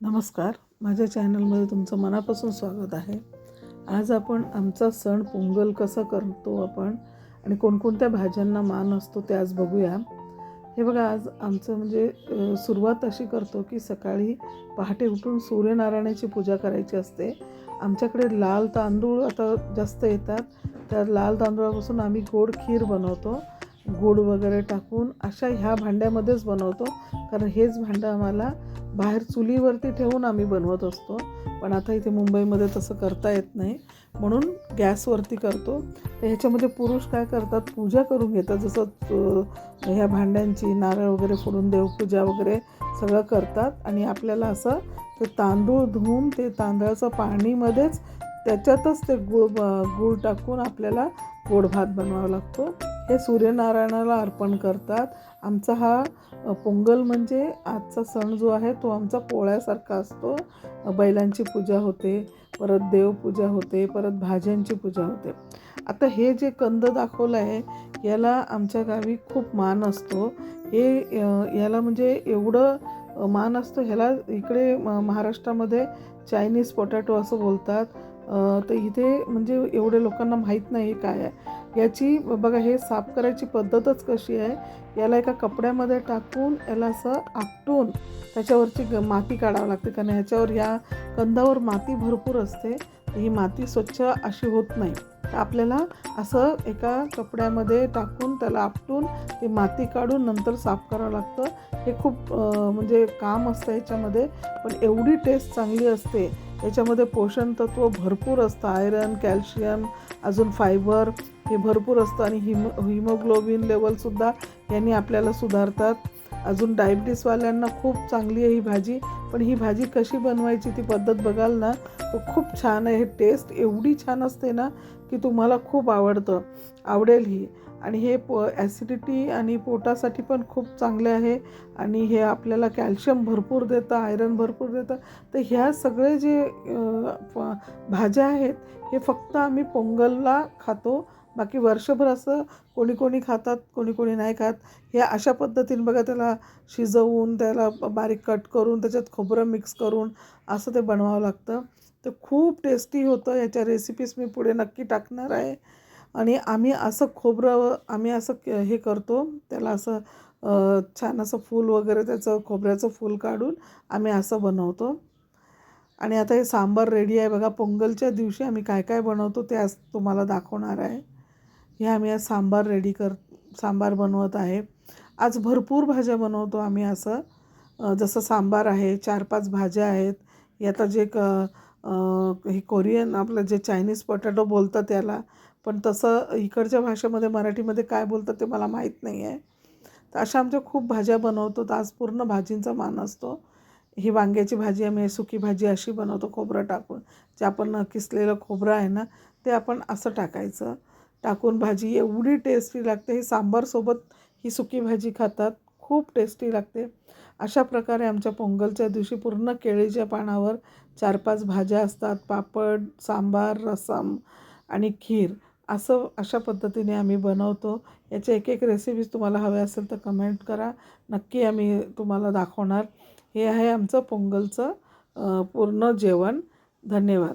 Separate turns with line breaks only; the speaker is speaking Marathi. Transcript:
नमस्कार. माझ्या चॅनलमध्ये तुमचं मनापासून स्वागत आहे. आज आपण आमचा सण पोंगल कसा करतो आपण आणि कोणकोणत्या भाज्यांना मान असतो ते आज बघूया. हे बघा आज आमचं म्हणजे सुरुवात अशी करतो की सकाळी पहाटे उठून सूर्यनारायणाची पूजा करायची असते. आमच्याकडे लाल तांदूळ आता जास्त येतात. त्या लाल तांदूळापासून आम्ही गोड खीर बनवतो. गोड वगैरे टाकून अशा ह्या भांड्यामध्येच बनवतो. कारण हेच भांडं आम्हाला बाहेर चुलीवरती ठेवून आम्ही बनवत असतो. पण आता इथे मुंबईमध्ये तसं करता येत नाही. म्हणून गॅसवरती करतो. तर ह्याच्यामध्ये पुरुष काय करतात पूजा करून घेतात. जसं ह्या भांड्यांची नारळ वगैरे फोडून देवपूजा वगैरे सगळं करतात. आणि आपल्याला असं ते तांदूळ धुवून ते तांदळाचं पाणीमध्येच त्याच्यातच ते गुळ गुळ टाकून आपल्याला गोड भात बनवावा लागतो. हे सूर्यनारायणाला अर्पण करतात. आमचा हा पोंगल म्हणजे आजचा सण जो आहे तो आमचा पोळ्यासारखा असतो. बैलांची पूजा होते परत देवपूजा होते परत भाज्यांची पूजा होते. आता हे जे कंद दाखवलं आहे याला आमच्या गावी खूप मान असतो. हे याला म्हणजे एवढं मान असतो ह्याला इकडे म- महाराष्ट्रामध्ये चायनीज पोटॅटो असं बोलतात. तर इथे म्हणजे एवढे लोकांना माहीत नाही काय आहे. याची बघा हे साफ करायची पद्धतच कशी आहे याला एका कपड्यामध्ये टाकून याला असं आपटून त्याच्यावरची ग माती काढावं लागते. कारण ह्याच्यावर ह्या कंदावर माती भरपूर असते. ही माती स्वच्छ अशी होत नाही. तर आपल्याला असं एका कपड्यामध्ये टाकून त्याला आपटून ती माती काढून नंतर साफ करावं लागतं. हे खूप म्हणजे काम असतं याच्यामध्ये. पण एवढी टेस्ट चांगली असते. याच्यामध्ये पोषण तत्व भरपूर असतं. आयरन कॅल्शियम अजून फायबर हे भरपूर असतं. आणि हिमो हिमोग्लोबिन लेवलसुद्धा यांनी आपल्याला सुधारतात. अजून डायबिटीसवाल्यांना खूप चांगली आहे ही भाजी पण ही भाजी कशी बनवायची ती पद्धत बघाल ना तर खूप छान आहे. हे टेस्ट एवढी छान असते ना की तुम्हाला खूप आवडतं. आवडेल ही. आणि हे प ॲसिडिटी आणि पोटासाठी पण खूप चांगले आहे. आणि हे आपल्याला कॅल्शियम भरपूर देतं आयरन भरपूर देतं. तर ह्या सगळे जे भाज्या आहेत हे फक्त आम्ही पोंगलला खातो. बाकी वर्षभर असं कोणी कोणी खातात कोणी कोणी नाही खात. हे अशा पद्धतीने बघा त्याला शिजवून त्याला बारीक कट करून त्याच्यात खोबरं मिक्स करून असं ते बनवावं लागतं. ते खूप टेस्टी होतं. याच्या रेसिपीज मी पुढे नक्की टाकणार आहे. आणि आम्ही असं खोबरं आम्ही असं के- हे करतो. त्याला असं छान असं फूल वगैरे त्याचं खोबऱ्याचं फूल काढून आम्ही असं बनवतो. आणि आता हे सांबार रेडी आहे. बघा पोंगलच्या दिवशी आम्ही काय काय बनवतो ते आज तुम्हाला दाखवणार आहे. हे आम्ही आज सांबार रेडी कर सांबार बनवत आहे. आज भरपूर भाज्या बनवतो आम्ही असं. जसं सांबार आहे चार पाच भाज्या आहेत. हे आता जे क हे कोरियन आपलं जे चायनीज पोटॅटो बोलतात त्याला पण तसं इकडच्या भाषेमध्ये मराठीमध्ये काय बोलतात ते मला माहीत नाही आहे तर अशा आमच्या खूप भाज्या बनवतो. तर आज पूर्ण भाजींचा मान असतो. ही वांग्याची भाजी आम्ही सुकी भाजी अशी बनवतो खोबरं टाकून. जे आपण किसलेलं खोबरं आहे ना ते आपण असं टाकायचं. टाकून भाजी एवढी टेस्टी लागते. ही सांबारसोबत ही सुकी भाजी खातात खूप टेस्टी लागते. अशा प्रकारे आमच्या पोंगलच्या दिवशी पूर्ण केळीच्या पानावर चार पाच भाज्या असतात. पापड सांबार रसम आणि खीर. असं अशा पद्धतीने आम्ही बनवतो. याच्या एक एक रेसिपीज तुम्हाला हव्या असेल तर कमेंट करा. नक्की आम्ही तुम्हाला दाखवणार. हे आहे आमचं पोंगलचं पूर्ण जेवण. धन्यवाद.